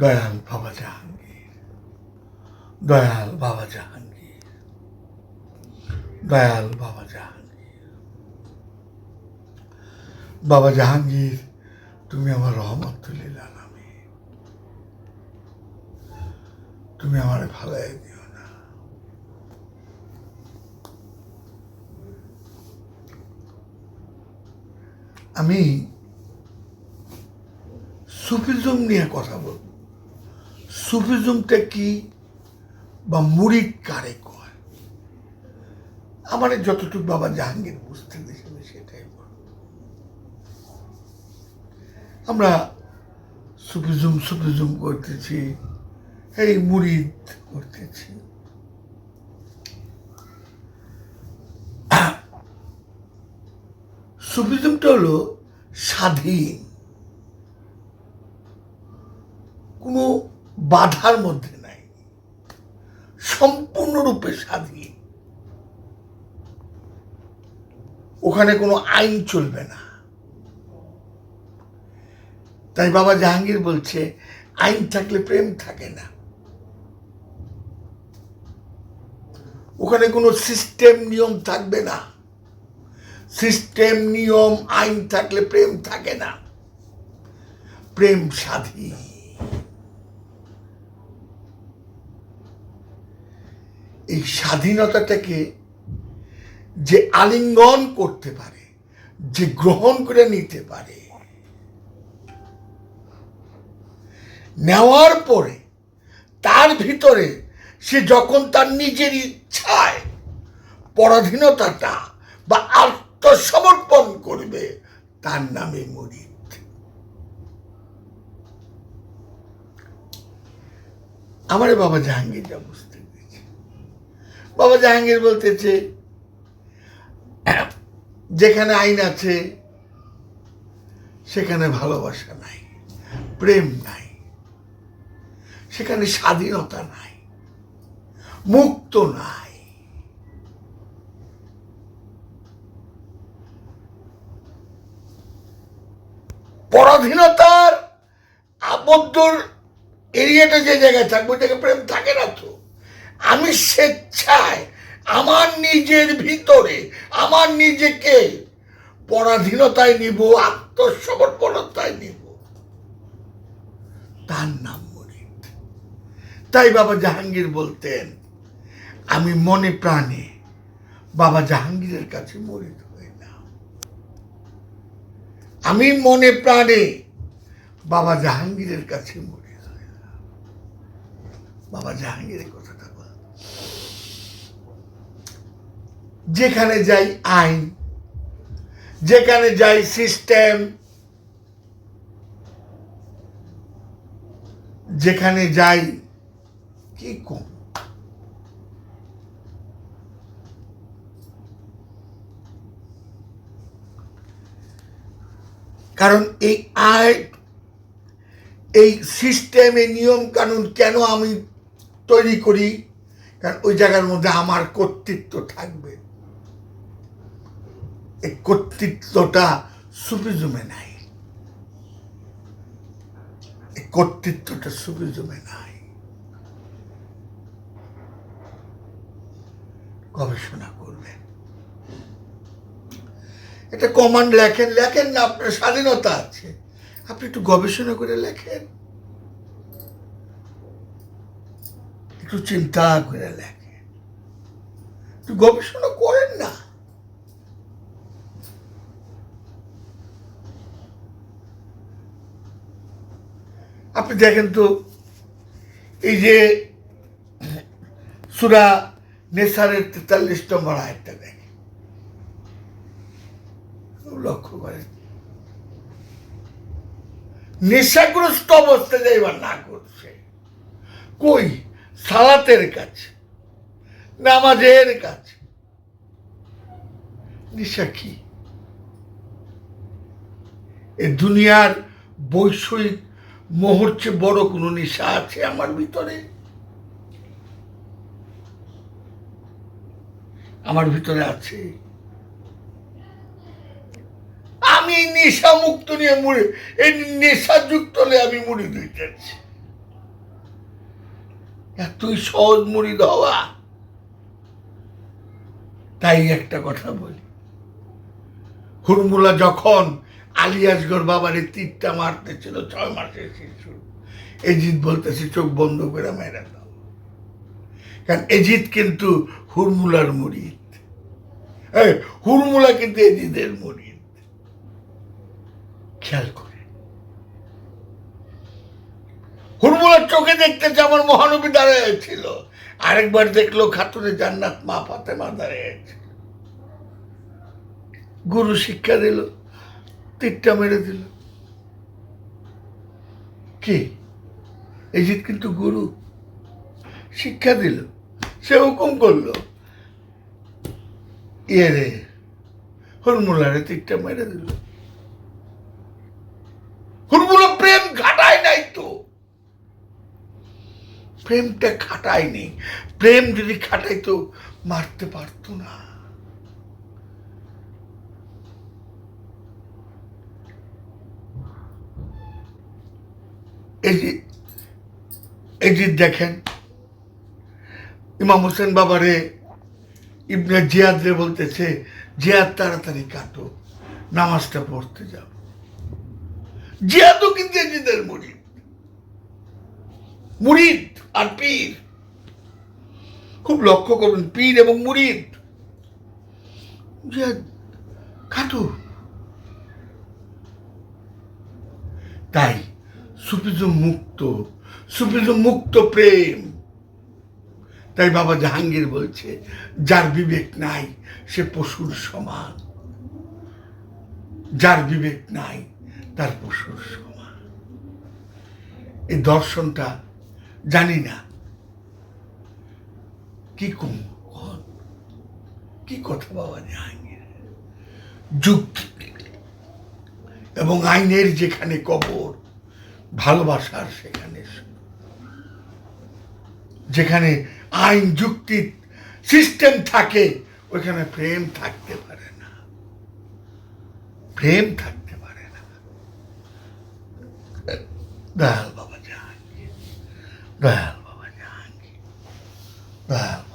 দয়াল বাবা জাহাঙ্গীর, দয়াল বাবা জাহাঙ্গীর, দয়াল বাবা জাহাঙ্গীর। বাবা জাহাঙ্গীর, তুমি আমার রহমত রহমতুল্লিল আলামী তুমি আমার ভালাই দিও না। আমি সুফিজম নিয়ে কথা বলব। সুফিজমটা কি বা মুরিদ কারে কয়? আমার যতটুকু বাবা জাহাঙ্গীর বুঝতে দিয়েছিল সেটাই আমরা সুফিজম সুফিজম করতেছি, এই মুরিদ করতেছি। সুফিজমটা হলো স্বাধীন। কোনো বাধার মধ্যে নাই। সম্পূর্ণরূপে স্বাধীন। ওখানে কোনো আইন চলবে না। তাই বাবা জাহাঙ্গীর বলছে, আইন থাকলে প্রেম থাকে না। ওখানে কোনো সিস্টেম নিয়ম থাকবে না। সিস্টেম নিয়ম, আইন থাকলে প্রেম থাকে না। প্রেম স্বাধীন। এই স্বাধীনতাটাকে যে আলিঙ্গন করতে পারে, যে গ্রহণ করে নিতে পারে, নেওয়ার পরে তার ভিতরে সে যখন তার নিজের ইচ্ছায় পরাধীনতাটা বা আত্মসমর্পণ করবে, তার নামে মরিদ আমার বাবা জাহাঙ্গীর বুঝতে বাবা জাহাঙ্গীর বলতেছে, যেখানে আইন আছে, সেখানে ভালোবাসা নাই, প্রেম নাই, সেখানে স্বাধীনতা নাই, মুক্ত নাই। পরাধীনতার আবদ্ধ এরিয়াটা যে জায়গায় থাকবে জায়গায় প্রেম থাকে না তো। আমি স্বেচ্ছায় আমার নিজের ভিতরে, আমার নিজেকে পরাধীনতায় নিব, আত্মসমর্পণতায় নিব। তার নাম মরিদ। তাই বাবা জাহাঙ্গীর বলতেন, আমি মনে প্রাণে বাবা জাহাঙ্গীরের কাছে মরিদ হই না। আমি মনে প্রাণে বাবা জাহাঙ্গীরের কাছে মরিদ হই না। বাবা জাহাঙ্গীরের কথাটা বল যেখানে যাই আইন, যেখানে যাই সিস্টেম, যেখানে যাই কি কম? কারণ এই আইন এই সিস্টেমে নিয়ম কানুন কেন আমি তৈরি করি? কারণ ওই জায়গার মধ্যে আমার কর্তৃত্ব থাকবে। এই কর্তৃত্বটা সুফিজমে নাই। এই কর্তৃত্বটা সুফিজমে নাই। গবেষণা করবেন। একটা কমান্ড লেখেন লেখেন না, আপনার স্বাধীনতা আছে। আপনি একটু গবেষণা করে লেখেন। একটু চিন্তা করে লেখেন। একটু গবেষণা করেন না আপনি দেখেন তো, এই যে সুরা নেসারের তেতাল্লিশ নম্বর আয়টা দেখেন। লক্ষ্য করেন। নেশাগ্রস্ত অবস্থা যাইবার না করছে। কই? সালাতের কাছে, নামাজের কাছে। নেশা কি? এ দুনিয়ার বৈষয়িক মোহর চেয়ে বড় কোনো নেশা আছে আমার ভিতরে? আমার ভিতরে আছে। আমি নেশা মুক্ত নিয়ে মুড়ি এই নেশাযুক্ত হলে আমি মুড়ি দিতে যাচ্ছি এতই সহজ মুড়ি হওয়া তাই একটা কথা বলি। হুরমুলা যখন আলিয়াসগর বাবারে তীরটা মারতেছিল ছয় মাসের শিশু এজিৎ বলতেছে, চোখ বন্ধ করে মেরে দাও। কারণ এজিৎ কিন্তু হুরমুলার মুরিদ। হুরমুলা কিন্তু এজিদের মুরিদ। খেয়াল করে। হুরমুলার চোখে দেখতেছে আমার মহানবী দাঁড়িয়েছিল আরেকবার দেখল খাতুনে জান্নাত মা ফাতেমা দাঁড়িয়েছিল গুরু শিক্ষা দিল। তীরটা মেরে দিল। কি? এজিৎ কিন্তু গুরু। শিক্ষা দিল। সে হুকুম করল ইয়ে রে, হুরমুলারে তীরটা মেরে দিল। হুরমুলা প্রেম ঘাটায় নাই তো। প্রেমটা খাটায়নি। প্রেম যদি খাটাইতো, মারতে পারতো না। এই যে দেখেন, ইমাম হোসেন বাবারে ইবনে জিয়াদ রে বলতেছে, জিয়াদ তাড়াতাড়ি কাটো, নামাজটা পড়তে যাব জিয়াদও কিন্তু এজিদের মুরিদ। মুরিদ আর পীর। খুব লক্ষ্য করুন, পীর এবং মুরিদ। জিয়াদ, কাটো। তাই সুফিজম মুক্ত সুফিজম মুক্ত প্রেম। তাই বাবা জাহাঙ্গীর বলছে, যার বিবেক নাই, সে পশুর সমান। যার বিবেক নাই, তার পশুর সমান। এই দর্শনটা জানি না। কি কম কি কথা বাবা জাহাঙ্গীর? যুক্তি। এবং আইনের যেখানে কবর ভালোবাসার সেখানে যেখানে আইন, যুক্তি, সিস্টেম থাকে, ওইখানে প্রেম থাকতে পারে না। প্রেম থাকতে পারে না। দয়াল বাবা জাহাঙ্গীর। দয়াল বাবা জাহাঙ্গীর। দয়াল